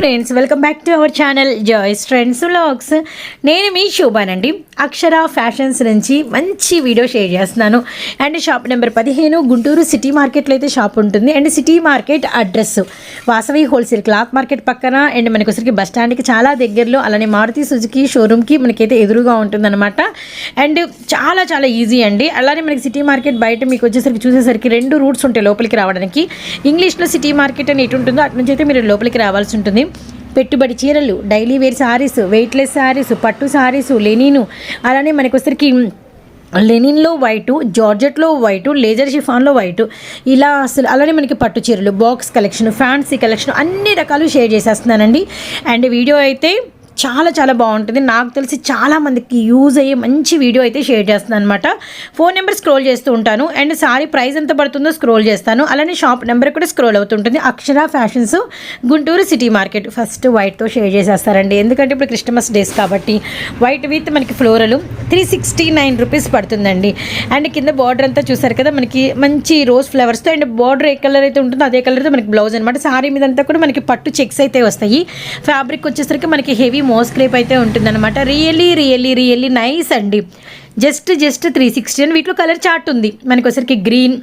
Friends welcome back to our channel joys friends vlogs నేను మీ శోభానండి. అక్షర ఫ్యాషన్స్ నుంచి మంచి వీడియో షేర్ చేస్తున్నాను. అండ్ షాప్ నెంబర్ పదిహేను గుంటూరు సిటీ మార్కెట్లో అయితే షాప్ ఉంటుంది. And city market address Vasavi wholesale cloth market పక్కన. అండ్ మనకి వచ్చరికి బస్ స్టాండ్కి చాలా దగ్గరలో అలానే మారుతి సుజుకి షోరూమ్కి మనకైతే ఎదురుగా ఉంటుందన్నమాట. అండ్ చాలా చాలా ఈజీ అండి. అలానే మనకి సిటీ మార్కెట్ బయట మీకు వచ్చేసరికి చూసేసరికి రెండు రూట్స్ ఉంటాయి లోపలికి రావడానికి. ఇంగ్లీష్లో సిటీ మార్కెట్ అని ఎటు ఉంటుందో అటు నుంచి అయితే మీరు లోపలికి రావాల్సి ఉంటుంది. పెట్టుబడి చీరలు daily wear sarees weightless sarees పట్టు శారీస్ లెనిను అలానే మనకొసరికి వచ్చరికి లెనిన్లో వైటు జార్జెట్లో వైటు లేజర్ షిఫాన్లో వైటు. ఇలా అసలు అలానే మనకి పట్టు చీరలు బాక్స్ కలెక్షన్ ఫ్యాన్సీ కలెక్షన్ అన్ని రకాలు షేర్ చేసేస్తున్నానండి. అండ్ వీడియో అయితే చాలా చాలా బాగుంటుంది. నాకు తెలిసి చాలామందికి యూజ్ అయ్యే మంచి వీడియో అయితే షేర్ చేస్తున్నాను అనమాట ఫోన్ నెంబర్ స్క్రోల్ చేస్తూ ఉంటాను. అండ్ సారీ ప్రైస్ ఎంత పడుతుందో స్క్రోల్ చేస్తాను. అలానే షాప్ నెంబర్ కూడా స్క్రోల్ అవుతుంటుంది. Akshara fashions Guntur city market. First వైట్తో share చేసేస్తారండి. ఎందుకంటే ఇప్పుడు క్రిస్టమస్ డేస్ కాబట్టి వైట్ విత్ మనకి floral three sixty nine rupees పడుతుందండి. అండ్ కింద బార్డర్ అంతా చూసారు కదా మనకి మంచి రోజ్ ఫ్లవర్స్తో అండ్ బార్డర్ ఏ కలర్ అయితే ఉంటుందో అదే కలర్తో మనకి బ్లౌజ్ అనమాట సారీ మీదంతా కూడా మనకి పట్టు చెక్స్ అయితే వస్తాయి. ఫ్యాబ్రిక్ వచ్చేసరికి మనకి హెవీ మోస్ క్రేప్ అయితే ఉంటుందన్నమాట. రియల్లీ రియల్లీ రియల్లీ నైస్ అండి. జస్ట్ జస్ట్ త్రీ సిక్స్టీ అని వీటిలో కలర్ చార్ట్ ఉంది. మనకొసరికి గ్రీన్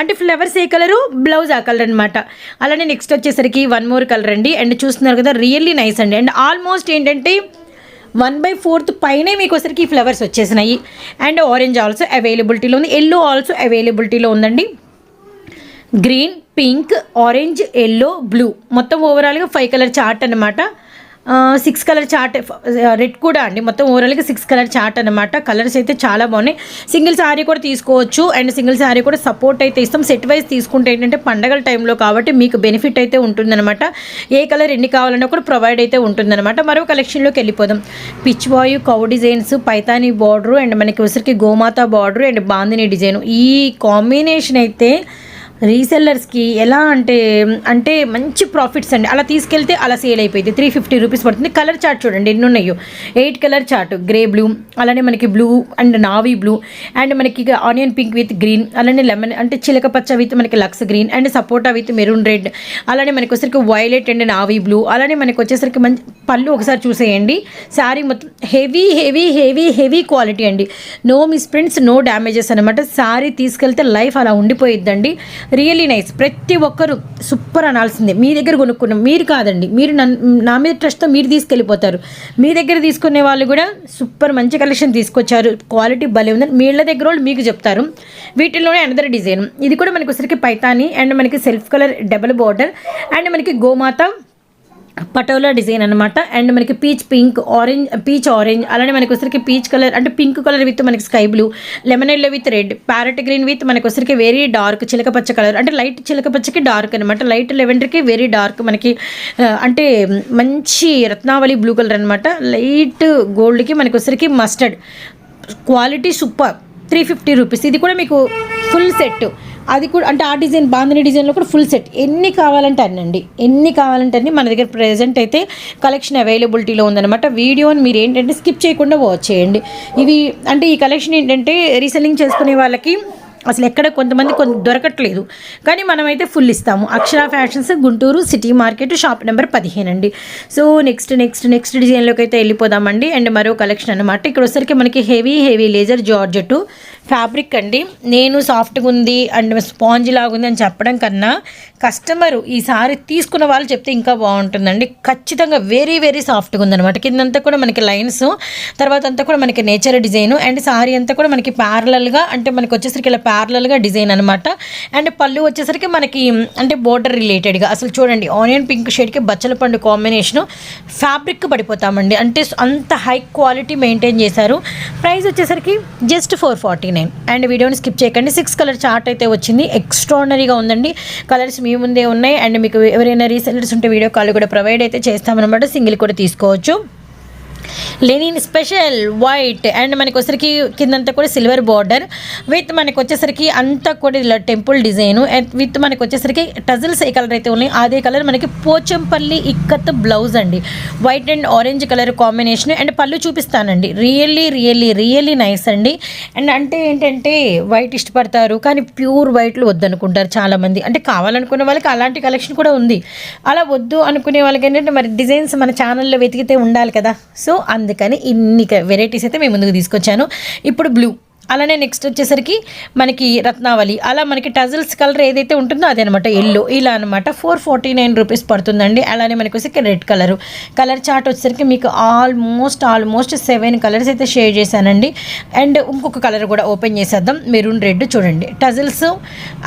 అంటే ఫ్లవర్స్ ఏ కలరు బ్లౌజ్ ఆ కలర్ అనమాట అలానే నెక్స్ట్ వచ్చేసరికి వన్ మోర్ కలర్ అండి. అండ్ చూస్తున్నారు కదా రియల్లీ నైస్ అండి. అండ్ ఆల్మోస్ట్ ఏంటంటే వన్ బై ఫోర్త్ పైనే మీకు వచ్చరికి ఫ్లవర్స్ వచ్చేసినాయి. అండ్ ఆరెంజ్ ఆల్సో అవైలబిలిటీలో ఉంది. ఎల్లో ఆల్సో అవైలబిలిటీలో ఉందండి. Green pink orange yellow blue మొత్తం ఓవరాల్గా ఫైవ్ కలర్ చార్ట్ అనమాట సిక్స్ కలర్ చార్ట్ రెడ్ కూడా అండి. మొత్తం ఓవరాల్గా సిక్స్ కలర్ చార్ట్ అనమాట కలర్స్ అయితే చాలా బాగున్నాయి. సింగిల్ శారీ కూడా తీసుకోవచ్చు. అండ్ సింగిల్ శారీ కూడా సపోర్ట్ అయితే ఇస్తాం. సెట్ వైజ్ తీసుకుంటే ఏంటంటే పండగల టైంలో కాబట్టి మీకు బెనిఫిట్ అయితే ఉంటుందన్నమాట. ఏ కలర్ ఎన్ని కావాలన్నా కూడా ప్రొవైడ్ అయితే ఉంటుందన్నమాట. మరో కలెక్షన్లోకి వెళ్ళిపోదాం. Pichwai cow designs Paithani border and మనకి ఉసిరికి గోమాత బార్డర్ అండ్ బాందిని డిజైన్ ఈ కాంబినేషన్ అయితే రీసెల్లర్స్కి ఎలా అంటే అంటే మంచి ప్రాఫిట్స్ అండి. అలా తీసుకెళ్తే అలా సేల్ అయిపోయింది. త్రీ ఫిఫ్టీ రూపీస్ పడుతుంది. కలర్ చార్ట్ చూడండి ఎన్ని ఉన్నాయో? Eight colour chart. Grey blue. అలానే మనకి blue and navy blue. And మనకి ఆనియన్ పింక్ విత్ గ్రీన్. అలానే లెమన్ అంటే చిలక పచ్చ విత్ మనకి లక్స్ గ్రీన్. అండ్ సపోటా విత్ మెరూన్ రెడ్. అలానే మనకి వచ్చేసరికి వైలెట్ అండ్ నావీ బ్లూ. అలానే మనకి వచ్చేసరికి మంచి పళ్ళు ఒకసారి చూసేయండి. శారీ మొత్తం heavy heavy heavy heavy quality అండి. No misprints no damages అనమాట శారీ తీసుకెళ్తే లైఫ్ అలా ఉండిపోయిద్దండి. రియల్లీ నైస్ ప్రతి ఒక్కరు సూపర్ అనాల్సిందే. మీ దగ్గర కొనుక్కున్నాం మీరు కాదండి. మీరు నన్ను నా మీద ట్రస్ట్తో మీరు తీసుకెళ్ళిపోతారు. మీ దగ్గర తీసుకునే వాళ్ళు కూడా సూపర్ మంచి కలెక్షన్ తీసుకొచ్చారు. క్వాలిటీ భలే ఉందని మీళ్ళ దగ్గర వాళ్ళు మీకు చెప్తారు. వీటిలోనే అనదర్ డిజైన్ ఇది కూడా మనకు వచ్చరికి పైతాని అండ్ మనకి self colour double border and మనకి గోమాత పటోలా డిజైన్ అనమాట అండ్ మనకి peach pink orange peach orange అలానే మనకి వచ్చరికి పీచ్ కలర్ అంటే పింక్ కలర్ విత్ మనకి sky blue lemon yellow with red parrot green with మనకి వచ్చరికి వెరీ డార్క్ చిలకపచ్చ కలర్ అంటే లైట్ చిలకపచ్చకి డార్క్ అనమాట లైట్ లెవెండర్కి వెరీ డార్క్ మనకి అంటే మంచి రత్నావళి బ్లూ కలర్ అనమాట లైట్ గోల్డ్కి మనకి వచ్చరికి mustard. Quality super. Three fifty rupees. ఇది కూడా మీకు ఫుల్ సెట్. అది కూడా అంటే ఆ డిజైన్ బాందని డిజైన్లో కూడా ఫుల్ సెట్. ఎన్ని కావాలంటే అన్నండి. ఎన్ని కావాలంటే అన్ని మన దగ్గర ప్రజెంట్ అయితే కలెక్షన్ అవైలబిలిటీలో ఉందన్నమాట. వీడియోని మీరు ఏంటంటే స్కిప్ చేయకుండా వాచ్ చేయండి. ఇవి అంటే ఈ కలెక్షన్ ఏంటంటే రీసెల్లింగ్ చేసుకునే వాళ్ళకి అసలు ఎక్కడ కొంతమంది కొంత దొరకట్లేదు. కానీ మనమైతే ఫుల్ ఇస్తాము. Akshara fashions Guntur city market shop number పదిహేను అండి. సో నెక్స్ట్ నెక్స్ట్ నెక్స్ట్ డిజైన్లోకి అయితే వెళ్ళిపోదామండి. అండ్ మరో కలెక్షన్ అనమాట ఇక్కడ వచ్చరికి మనకి heavy heavy laser georgette fabric అండి. నేను సాఫ్ట్గా ఉంది అండ్ స్పాంజ్ లాగా ఉంది అని చెప్పడం కన్నా కస్టమర్ సారీ తీసుకున్న వాళ్ళు చెప్తే ఇంకా బాగుంటుందండి. ఖచ్చితంగా వెరీ వెరీ సాఫ్ట్గా ఉందన్నమాట కిందంతా కూడా మనకి లైన్స్ తర్వాత అంతా కూడా మనకి నేచర్ డిజైన్ అండ్ సారీ అంతా కూడా మనకి ప్యారలల్గా అంటే మనకి వచ్చేసరికి ఇలా ప్యారలల్గా డిజైన్ అనమాట అండ్ పళ్ళు వచ్చేసరికి మనకి అంటే బోర్డర్ రిలేటెడ్గా అసలు చూడండి ఆనియన్ పింక్ షేడ్కి బచ్చల పండు కాంబినేషను ఫ్యాబ్రిక్ పడిపోతామండి. అంటే అంత హై క్వాలిటీ మెయింటైన్ చేశారు. ప్రైస్ వచ్చేసరికి just four forty nine. And వీడియోని స్కిప్ చేయకండి. సిక్స్ కలర్ చార్ట్ అయితే వచ్చింది. ఎక్స్ట్రాడనరీగా ఉందండి. కలర్స్ మీ ముందే ఉన్నాయి. అండ్ మీకు ఎవరైనా రీసెలర్స్ ఉంటే వీడియో కాల్ కూడా ప్రొవైడ్ అయితే చేస్తామన్నమాట. సింగిల్ కూడా తీసుకోవచ్చు. లెనిన్ స్పెషల్ వైట్ అండ్ మనకి వచ్చేసరికి కిందంతా కూడా సిల్వర్ బార్డర్. విత్ మనకి వచ్చేసరికి అంతా కూడా ఇలా టెంపుల్ డిజైన్. విత్ మనకి వచ్చేసరికి టజిల్స్ ఏ కలర్ అయితే ఉన్నాయి అదే కలర్ మనకి పోచంపల్లి ఇక్కత్ బ్లౌజ్ అండి. White and orange colour combination. And పళ్ళు చూపిస్తానండి. రియల్లీ రియల్లీ రియల్లీ నైస్ అండి. అండ్ అంటే ఏంటంటే వైట్ ఇష్టపడతారు కానీ ప్యూర్ వైట్లు వద్దనుకుంటారు చాలామంది. అంటే కావాలనుకునే వాళ్ళకి అలాంటి కలెక్షన్ కూడా ఉంది. అలా వద్దు అనుకునే వాళ్ళకి ఏంటంటే మరి డిజైన్స్ మన ఛానల్లో వెతికితే ఉండాలి కదా. సో అందుకని ఇన్ని వెరైటీస్ అయితే మేము ముందుకు తీసుకొచ్చాను. ఇప్పుడు బ్లూ అలానే నెక్స్ట్ వచ్చేసరికి మనకి రత్నావళి. అలా మనకి టజల్స్ కలర్ ఏదైతే ఉంటుందో అదే అనమాట ఎల్లో ఇలా అనమాట ఫోర్ ఫార్టీ నైన్ రూపీస్ పడుతుందండి. అలానే మనకి వచ్చేసరికి రెడ్ కలర్ కలర్ చార్ట్ వచ్చేసరికి మీకు ఆల్మోస్ట్ ఆల్మోస్ట్ సెవెన్ కలర్స్ అయితే షేర్ చేశానండి. అండ్ ఇంకొక కలర్ కూడా ఓపెన్ చేసేద్దాం. మెరూన్ రెడ్ చూడండి. టజల్స్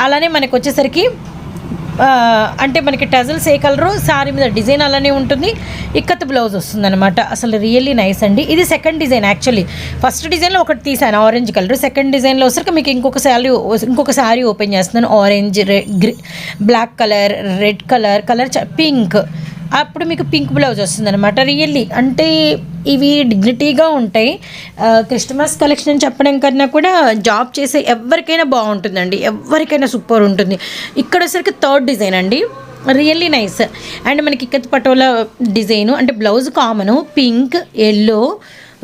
అలానే మనకు వచ్చేసరికి అంటే మనకి టజల్స్ ఏ కలరు శారీ మీద డిజైన్ అలానే ఉంటుంది. ఇక్కత్ బ్లౌజ్ వస్తుందన్నమాట. అసలు రియల్లీ నైస్ అండి. ఇది సెకండ్ డిజైన్ యాక్చువల్లీ. ఫస్ట్ డిజైన్లో ఒకటి తీసాను ఆరెంజ్ కలర్. సెకండ్ డిజైన్లో వచ్చరికి మీకు ఇంకొక శారీ ఇంకొక శారీ ఓపెన్ చేస్తున్నాను. Orange red black colour red colour colour pink. అప్పుడు మీకు పింక్ బ్లౌజ్ వస్తుందనమాట రియల్లీ అంటే ఇవి డిగ్నిటీగా ఉంటాయి. క్రిస్టమస్ కలెక్షన్ అని చెప్పడం కన్నా కూడా జాబ్ చేసే ఎవరికైనా బాగుంటుందండి. ఎవరికైనా సూపర్ ఉంటుంది. ఇక్కడ వచ్చరికి థర్డ్ డిజైన్ అండి. రియల్లీ నైస్ అండ్ మనకి ఇక్కత్ పటోలా డిజైన్ అంటే blouse common pink yellow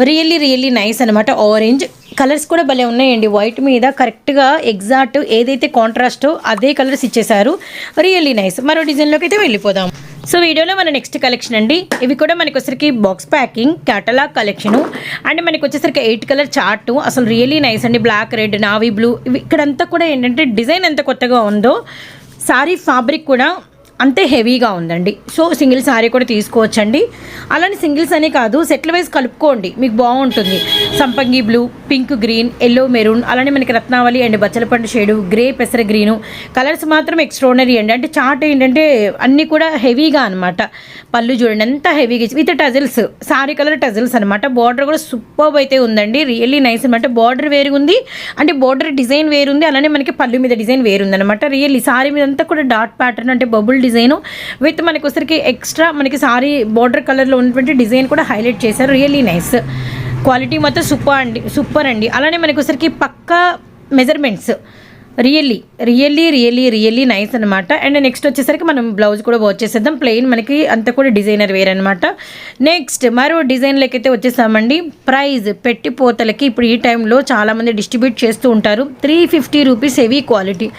really really nice అనమాట ఆరెంజ్ కలర్స్ కూడా భలే ఉన్నాయండి. వైట్ మీద కరెక్ట్గా ఎగ్జాక్ట్ ఏదైతే కాంట్రాస్టో అదే కలర్స్ ఇచ్చేసారు రియల్లీ నైస్ మరో డిజైన్లోకి అయితే వెళ్ళిపోదాం. సో వీడియోలో మన నెక్స్ట్ కలెక్షన్ అండి. ఇవి కూడా మనకు వచ్చరికి box packing catalogue collection and మనకి వచ్చేసరికి ఎయిట్ కలర్ చార్ట్ అసలు రియలీ నైస్ అండి. బ్లాక్ రెడ్ నావీ బ్లూ ఇవి ఇక్కడంతా కూడా ఏంటంటే డిజైన్ ఎంత కొత్తగా ఉందో సారీ ఫ్యాబ్రిక్ కూడా అంతే హెవీగా ఉందండి. సో సింగిల్ సారీ కూడా తీసుకోవచ్చండి. అలానే సింగిల్స్ అనే కాదు సెట్ల వైజ్ కలుపుకోండి. మీకు బాగుంటుంది. సంపంగి blue pink green yellow maroon అలానే మనకి రత్నావళి అండ్ బచ్చలపండు షేడు గ్రే పెసర గ్రీను. కలర్స్ మాత్రం ఎక్స్ట్రాడనరీ అండి. అంటే చార్ట్ ఏంటంటే అన్నీ కూడా హెవీగా అనమాట పళ్ళు చూడండి ఎంత హెవీగా with tassels. Sari colour tassels అనమాట బార్డర్ కూడా సూపర్ అయితే ఉందండి. రియల్లీ నైస్ అనమాట బార్డర్ వేరు ఉంది అంటే బార్డర్ డిజైన్ వేరుంది. అలానే మనకి పళ్ళు మీద డిజైన్ వేరుంది అనమాట రియల్లీ సారీ మీద అంతా కూడా డాట్ ప్యాటర్న్ అంటే బబుల్ డిజైన్ విత్ మనకు వచ్చరికి ఎక్స్ట్రా మనకి సారీ బార్డర్ కలర్లో ఉన్నటువంటి డిజైన్ కూడా హైలైట్ చేశారు. Really nice. క్వాలిటీ మొత్తం సూపర్ అండి సూపర్ అండి. అలానే మనకు వచ్చరికి పక్కా measurements. Really really really really nice అనమాట అండ్ నెక్స్ట్ వచ్చేసరికి మనం బ్లౌజ్ కూడా వచ్చేసేద్దాం ప్లెయిన్ మనకి అంత కూడా డిజైనర్ వేర్ అనమాట నెక్స్ట్ మరో డిజైన్లకి అయితే వచ్చేసామండి. ప్రైజ్ పెట్టిపోతలకి ఇప్పుడు ఈ టైంలో చాలామంది డిస్ట్రిబ్యూట్ చేస్తూ ఉంటారు. Three fifty rupees heavy quality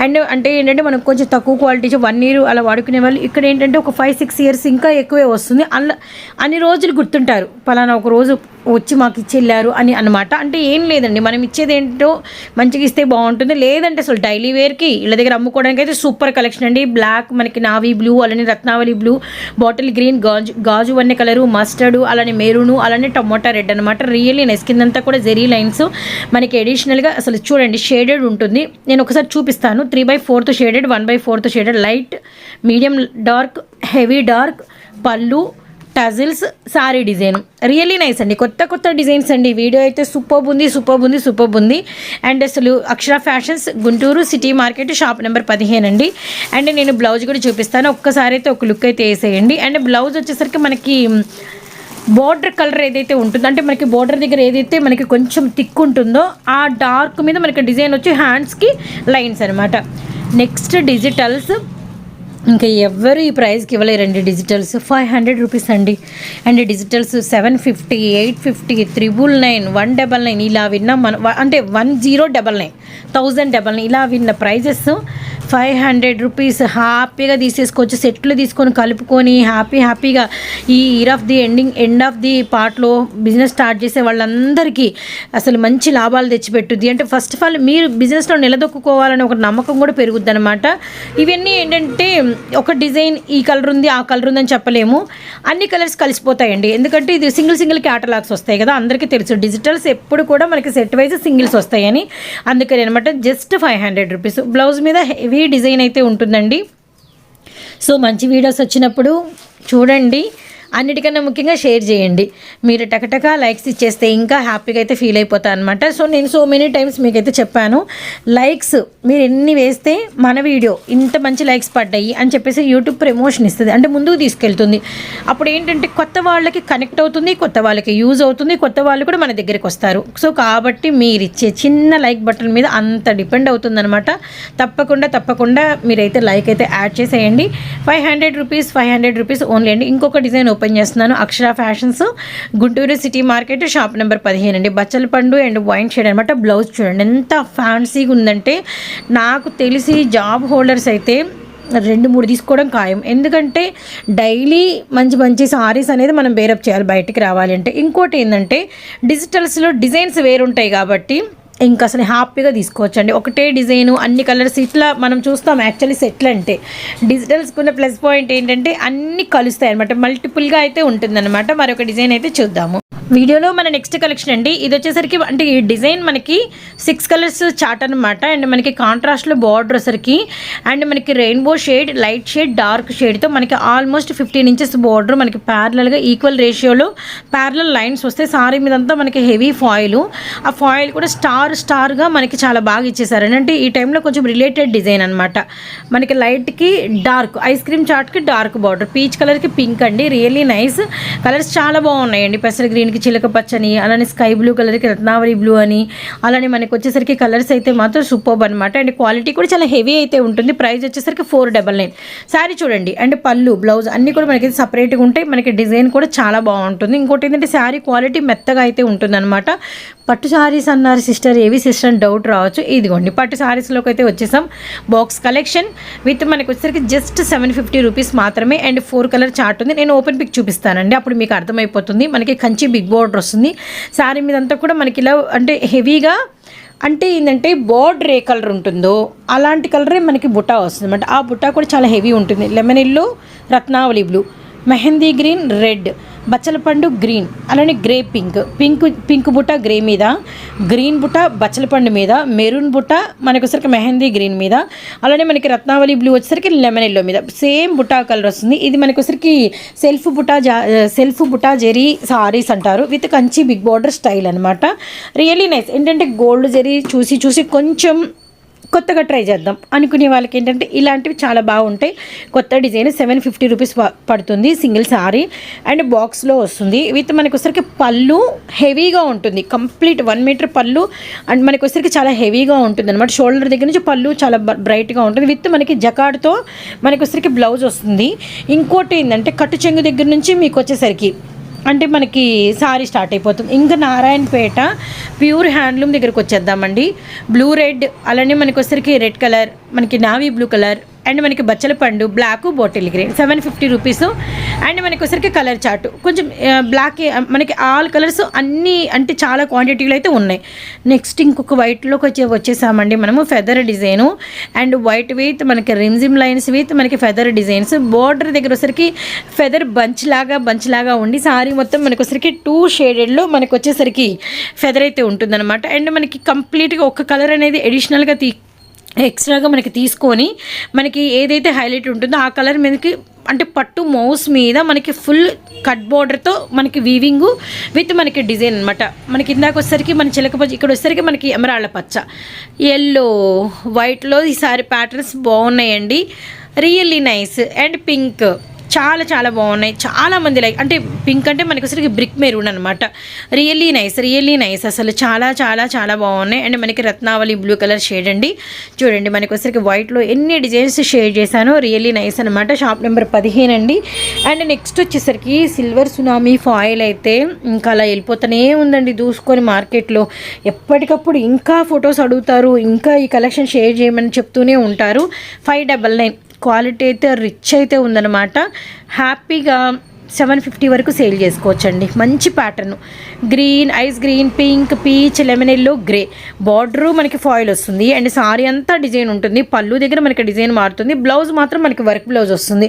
and అంటే ఏంటంటే మనకు కొంచెం తక్కువ క్వాలిటీ వన్ ఇయర్ అలా వాడుకునే వాళ్ళు ఇక్కడ ఏంటంటే ఒక ఫైవ్ సిక్స్ ఇయర్స్ ఇంకా ఎక్కువే వస్తుంది. అలా అన్ని రోజులు గుర్తుంటారు. పలానా ఒక రోజు వచ్చి మాకు ఇచ్చి వెళ్ళారు అని అనమాట అంటే ఏం లేదండి. మనం ఇచ్చేది ఏంటో మంచిగా ఇస్తే బాగుంటుంది. లేదు లేదంటే అసలు డైలీ వేర్కి ఇళ్ళ దగ్గర అమ్ముకోవడానికి అయితే సూపర్ కలెక్షన్ అండి. బ్లాక్ మనకి నావీ బ్లూ అలానే రత్నావళి బ్లూ బాటిల్ గ్రీన్ గాజు గాజు వన్నె కలరు మస్టర్డ్ అలానే మెరూను అలానే టమోటా రెడ్ అనమాట రియల్లీ నెస్. కిందంతా కూడా జెరీ లైన్స్. మనకి అడిషనల్గా అసలు చూడండి షేడెడ్ ఉంటుంది. నేను ఒకసారి చూపిస్తాను. Three by fourth shaded one by fourth shaded light medium dark heavy dark పళ్ళు tassels sari design. Really nice అండి. కొత్త కొత్త డిజైన్స్ అండి. వీడియో అయితే సూపర్ ఉంది సూపర్ ఉంది సూపర్ ఉంది. అండ్ అసలు Akshara fashions Guntur city market shop number పదిహేను అండి. అండ్ నేను బ్లౌజ్ కూడా చూపిస్తాను. ఒక్కసారి అయితే ఒక లుక్ అయితే వేసేయండి. అండ్ బ్లౌజ్ వచ్చేసరికి మనకి బోర్డర్ కలర్ ఏదైతే ఉంటుందో అంటే మనకి బోర్డర్ దగ్గర ఏదైతే మనకి కొంచెం థిక్ ఉంటుందో ఆ డార్క్ మీద మనకి డిజైన్ వచ్చి హ్యాండ్స్కి లైన్స్ అనమాట నెక్స్ట్ డిజిటల్స్ ఇంకా ఎవ్వరు ఈ ప్రైస్కి ఇవ్వలేరండి డిజిటల్స్ ఫైవ్ హండ్రెడ్ రూపీస్ అండి. And digitals seven fifty eight fifty triple nine one double nine ఇలా విన్న మన అంటే one zero double nine thousand double nine ఇలా విన్న ప్రైజెస్ ఫైవ్ హండ్రెడ్ రూపీస్ హ్యాపీగా తీసేసుకోవచ్చు సెట్లు తీసుకొని కలుపుకొని హ్యాపీ హ్యాపీగా ఈ year of the ending end of the పార్ట్లో బిజినెస్ స్టార్ట్ చేసే వాళ్ళందరికీ అసలు మంచి లాభాలు తెచ్చిపెట్టుద్ది. అంటే ఫస్ట్ ఆఫ్ ఆల్ మీరు బిజినెస్లో నిలదొక్కుకోవాలని ఒక నమ్మకం కూడా పెరుగుద్ది అనమాట ఇవన్నీ ఏంటంటే ఒక డిజైన్ ఈ కలర్ ఉంది ఆ కలర్ ఉందని చెప్పలేము. అన్ని కలర్స్ కలిసిపోతాయండి. ఎందుకంటే ఇది సింగిల్ సింగిల్ క్యాటలాగ్స్ వస్తాయి కదా అందరికీ తెలుసు. డిజిటల్స్ ఎప్పుడు కూడా మనకి సెట్ వైజ్ సింగిల్స్ వస్తాయని. అందుకని అనమాట just five hundred rupees blouse మీద హెవీ డిజైన్ అయితే ఉంటుందండి. సో మంచి వీడియోస్ వచ్చినప్పుడు చూడండి. అన్నిటికన్నా ముఖ్యంగా షేర్ చేయండి. మీరు టకటక లైక్స్ ఇచ్చేస్తే ఇంకా హ్యాపీగా అయితే ఫీల్ అయిపోతా అనమాట సో నేను సో మెనీ టైమ్స్ మీకైతే చెప్పాను లైక్స్ మీరు ఎన్ని వేస్తే మన వీడియో ఇంత మంచి లైక్స్ పడ్డాయి అని చెప్పేసి యూట్యూబ్ ప్రమోషన్ ఇస్తుంది. అంటే ముందుకు తీసుకెళ్తుంది. అప్పుడు ఏంటంటే కొత్త వాళ్ళకి కనెక్ట్ అవుతుంది కొత్త వాళ్ళకి యూజ్ అవుతుంది కొత్త వాళ్ళు కూడా మన దగ్గరికి వస్తారు. సో కాబట్టి మీరు ఇచ్చే చిన్న లైక్ బటన్ మీద అంత డిపెండ్ అవుతుందన్నమాట. తప్పకుండా తప్పకుండా మీరైతే లైక్ అయితే యాడ్ చేసేయండి. Five hundred rupees five hundred rupees only అండి. ఇంకొక డిజైన్ ఓపెన్ ఓపెన్ చేస్తున్నాను. Akshara fashions Guntur city market shop number పదిహేను అండి. బచ్చల పండు అండ్ వైన్ షేడ్ అనమాట బ్లౌజ్ చూడండి. ఎంత ఫ్యాన్సీగా ఉందంటే నాకు తెలిసి జాబ్ హోల్డర్స్ అయితే రెండు మూడు తీసుకోవడం ఖాయం. ఎందుకంటే డైలీ మంచి మంచి సారీస్ అనేది మనం బేరప్ చేయాలి బయటికి రావాలి అంటే. ఇంకోటి ఏంటంటే డిజిటల్స్లో డిజైన్స్ వేరుంటాయి కాబట్టి ఇంకా అసలు హ్యాపీగా తీసుకోవచ్చండి. ఒకటే డిజైను అన్ని కలర్స్ ఇట్లా మనం చూస్తాం యాక్చువల్లీ సెట్లు అంటే. డిజిటల్స్కున్న ప్లస్ పాయింట్ ఏంటంటే అన్ని కలుస్తాయి అనమాట మల్టిపుల్గా అయితే ఉంటుందన్నమాట. మరొక డిజైన్ అయితే చూద్దాము. వీడియోలో మన నెక్స్ట్ కలెక్షన్ అండి. ఇది వచ్చేసరికి అంటే ఈ డిజైన్ మనకి సిక్స్ కలర్స్ చాట్ అనమాట అండ్ మనకి కాంట్రాస్ట్లో బార్డర్ వచ్చరికి అండ్ మనకి rainbow shade light shade dark షేడ్తో మనకి ఆల్మోస్ట్ ఫిఫ్టీన్ ఇంచెస్ బార్డర్ మనకి ప్యారలల్గా ఈక్వల్ రేషియోలో ప్యారలల్ లైన్స్ వస్తే సారీ మీదంతా మనకి హెవీ ఫాయిల్ ఆ ఫాయిల్ కూడా స్టార్ స్టార్గా మనకి చాలా బాగా ఇచ్చేసారు. అంటే ఈ టైంలో కొంచెం రిలేటెడ్ డిజైన్ అనమాట మనకి లైట్కి డార్క్ ఐస్ క్రీమ్ చాట్కి డార్క్ బార్డర్ పీచ్ కలర్కి పింక్ అండి. రియల్లీ నైస్ కలర్స్ చాలా బాగున్నాయండి. పెసర గ్రీన్కి చిలక పచ్చని అలానే స్కై బ్లూ కలర్కి రత్నావరి బ్లూ అని అలానే మనకు వచ్చేసరికి కలర్స్ అయితే మాత్రం సూపర్ అనమాట అండ్ క్వాలిటీ కూడా చాలా హెవీ అయితే ఉంటుంది. ప్రైస్ వచ్చేసరికి ఫోర్ డబల్ నైన్ శారీ చూడండి అండ్ పళ్ళు బ్లౌజ్ అన్నీ కూడా మనకి సపరేట్గా ఉంటాయి. మనకి డిజైన్ కూడా చాలా బాగుంటుంది. ఇంకోటి ఏంటంటే శారీ క్వాలిటీ మెత్తగా అయితే ఉంటుందన్నమాట. పట్టు శారీస్ అన్నారు సిస్టర్ ఏవి సిస్టర్ అని డౌట్ రావచ్చు. ఇదిగోండి పట్టు శారీస్లోకి అయితే వచ్చేసాం. బాక్స్ కలెక్షన్ విత్ మనకు వచ్చేసరికి జస్ట్ సెవెన్ ఫిఫ్టీ రూపీస్ మాత్రమే అండ్ ఫోర్ కలర్ చార్ట్ ఉంది. నేను ఓపెన్ పిక్ చూపిస్తానండి. అప్పుడు మీకు అర్థమైపోతుంది. మనకి కంచి బిగ్ బోర్డర్ వస్తుంది. శారీ మీదంతా కూడా మనకి ఇలా అంటే హెవీగా అంటే ఏంటంటే బోర్డర్ ఏ కలర్ ఉంటుందో అలాంటి కలరే మనకి బుటా వస్తుంది. అనమాట ఆ బుటా కూడా చాలా హెవీ ఉంటుంది. లెమన్ ఇల్లు రత్నావళి బ్లూ మెహందీ గ్రీన్ రెడ్. బచ్చలపండు గ్రీన్. అలానే గ్రే పింక్. పింక్ పింక్ బుట్ట గ్రే మీద గ్రీన్ బుట్ట బచ్చలపండు మీద మెరూన్ బుట్ట మనకు వచ్చరికి మెహందీ గ్రీన్ మీద. అలానే మనకి రత్నావళి బ్లూ వచ్చేసరికి లెమన్ ఎల్లో మీద. సేమ్ బుట్టా కలర్ వస్తుంది. ఇది మనకు వచ్చరికి సెల్ఫ్ బుట్ట జా సెల్ఫ్ బుట్ట జెరీ సారీస్ అంటారు. With Kanchi big border style అనమాట రియల్లీ నైస్. ఏంటంటే గోల్డ్ జెరీ చూసి చూసి కొంచెం కొత్తగా ట్రై చేద్దాం. అనుకునే వాళ్ళకి ఏంటంటే ఇలాంటివి చాలా బాగుంటాయి. కొత్త డిజైన్ సెవెన్ ఫిఫ్టీ రూపీస్ పడుతుంది సింగిల్ సారీ. అండ్ బాక్స్లో వస్తుంది. విత్ మనకొసరికి వచ్చరికి పళ్ళు హెవీగా ఉంటుంది. కంప్లీట్ వన్ మీటర్ పళ్ళు అండ్ మనకొసరికి వచ్చరికి చాలా హెవీగా ఉంటుంది అనమాట షోల్డర్ దగ్గర నుంచి పళ్ళు చాలా బ్రైట్గా ఉంటుంది. విత్ మనకి జకాడ్తో మనకొసరికి వచ్చరికి బ్లౌజ్ వస్తుంది. ఇంకోటి ఏంటంటే కట్టు చెంగు దగ్గర నుంచి మీకు వచ్చేసరికి అంటే మనకి సారీ స్టార్ట్ అయిపోతుంది. ఇంకా నారాయణపేట ప్యూర్ హ్యాండ్లూమ్ దగ్గరకు వచ్చేద్దామండి. బ్లూ రెడ్ అలానే మనకి వచ్చరికి రెడ్ కలర్ మనకి నావీ బ్లూ కలర్ అండ్ మనకి బచ్చల పండు black bottle green seven fifty rupees and మనకి వచ్చరికి కలర్ చార్ట్ కొంచెం బ్లాక్ మనకి ఆల్ కలర్స్ అన్నీ అంటే చాలా క్వాంటిటీలు అయితే ఉన్నాయి. నెక్స్ట్ ఇంకొక వైట్లోకి వచ్చే వచ్చేసామండి మనము feather design and white with మనకి రిమ్జిమ్ లైన్స్ విత్ మనకి ఫెదర్ డిజైన్స్ బోర్డర్ దగ్గర వచ్చరికి ఫెదర్ బంచ్ లాగా బంచ్ లాగా ఉండి సారీ మొత్తం మనకు వచ్చరికి టూ షేడెడ్లో మనకు వచ్చేసరికి ఫెదర్ అయితే ఉంటుందన్నమాట. అండ్ మనకి కంప్లీట్గా ఒక కలర్ అనేది ఎడిషనల్గా తీ ఎక్స్ట్రాగా మనకి తీసుకొని మనకి ఏదైతే హైలైట్ ఉంటుందో ఆ కలర్ మీదకి అంటే పట్టు మౌస్ మీద మనకి ఫుల్ కట్ బోర్డర్తో మనకి వీవింగు విత్ మనకి డిజైన్ అనమాట మనకి ఇందాక వచ్చేసరికి మన చిలకపచ్చి ఇక్కడ వచ్చేసరికి మనకి ఎమరాళ్ళ పచ్చ. ఎల్లో వైట్లో ఈసారి ప్యాటర్న్స్ బాగున్నాయండి. రియల్లీ నైస్ అండ్ పింక్ చాలా చాలా బాగున్నాయి. చాలామంది లైక్ అంటే పింక్ అంటే మనకి అసలు బ్రిక్ మెరూన్ అనమాట రియల్లీ నైస్ రియల్లీ నైస్ అసలు చాలా చాలా చాలా బాగున్నాయి. అండ్ మనకి రత్నావళి బ్లూ కలర్ షేడ్ అండి. చూడండి మనకి వచ్చరికి వైట్లో ఎన్ని డిజైన్స్ షేడ్ చేశాను రియల్లీ నైస్ అనమాట షాప్ నెంబర్ పదిహేను అండి. అండ్ నెక్స్ట్ వచ్చేసరికి సిల్వర్ సునామీ ఫాయిల్ అయితే ఇంకా అలా వెళ్ళిపోతూనే ఉందండి దూసుకొని మార్కెట్లో ఎప్పటికప్పుడు ఇంకా ఫొటోస్ అడుగుతారు ఇంకా ఈ కలెక్షన్ షేర్ చేయమని చెప్తూనే ఉంటారు. ఫైవ్ డబల్ నైన్ క్వాలిటీ అయితే రిచ్ అయితే ఉందన్నమాట. హ్యాపీగా సెవెన్ ఫిఫ్టీ వరకు సేల్ చేసుకోవచ్చండి. మంచి pattern. Green ice green pink peach lemon yellow grey. Border మనకి ఫాయిల్ వస్తుంది. అండ్ సారీ అంతా డిజైన్ ఉంటుంది. పళ్ళు దగ్గర మనకి డిజైన్ మారుతుంది. బ్లౌజ్ మాత్రం మనకి వర్క్ బ్లౌజ్ వస్తుంది.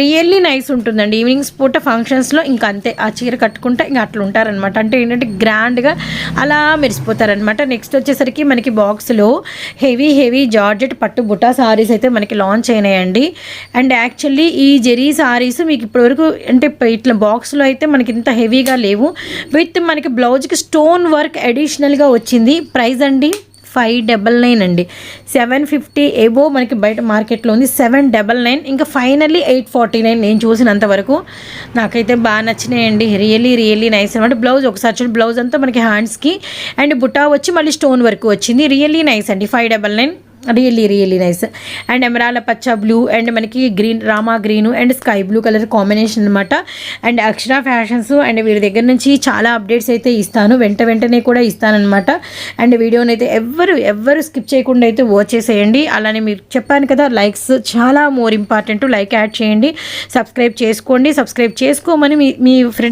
రియల్లీ నైస్ ఉంటుందండి. ఈవినింగ్స్ పూట ఫంక్షన్స్లో ఇంకా అంతే. ఆ చీర కట్టుకుంటే ఇంకా అట్లా ఉంటారనమాట అంటే ఏంటంటే గ్రాండ్గా అలా మెరిసిపోతారనమాట నెక్స్ట్ వచ్చేసరికి మనకి బాక్స్లో హెవీ హెవీ జార్జెట్ పట్టు బుటా సారీస్ అయితే మనకి లాంచ్ అయినాయండి. అండ్ యాక్చువల్లీ ఈ జెరీ సారీస్ మీకు ఇప్పటివరకు అంటే ఇట్లా బాక్స్లో అయితే మనకి ఇంత హెవీగా లేవు. విత్ మనకి బ్లౌజ్కి స్టోన్ వర్క్ అడిషనల్గా వచ్చింది. ప్రైస్ అండి ఫైవ్ డబల్ నైన్ అండి. సెవెన్ ఫిఫ్టీ ఏబో మనకి బయట మార్కెట్లో ఉంది. సెవెన్ డబల్ నైన్ ఇంకా ఫైనల్లీ ఎయిట్ ఫార్టీ నైన్ నేను చూసినంత వరకు నాకైతే బాగా నచ్చినాయండి. రియలీ రియలీ నైస్ అనమాట. బ్లౌజ్ ఒకసారి చూడండి. బ్లౌజ్ అంతా మనకి హ్యాండ్స్కి అండ్ బుటా వచ్చి మళ్ళీ స్టోన్ వర్క్ వచ్చింది. రియలీ నైస్ అండి. Five double nine really really nice and ఎమరాల పచ్చ బ్లూ అండ్ మనకి green Rama green and sky blue colour combination అనమాట. అండ్ అక్షర ఫ్యాషన్స్ అండ్ వీరి దగ్గర నుంచి చాలా అప్డేట్స్ అయితే ఇస్తాను. వెంట వెంటనే కూడా ఇస్తానమాట అండ్ వీడియోని అయితే ఎవ్వరు ఎవ్వరు స్కిప్ చేయకుండా అయితే వాచ్ చేసేయండి. అలానే మీరు చెప్పాను కదా లైక్స్ చాలా మోర్ ఇంపార్టెంట్ లైక్ యాడ్ చేయండి. సబ్స్క్రైబ్ చేసుకోండి. సబ్స్క్రైబ్ చేసుకోమని మీ మీ ఫ్రెండ్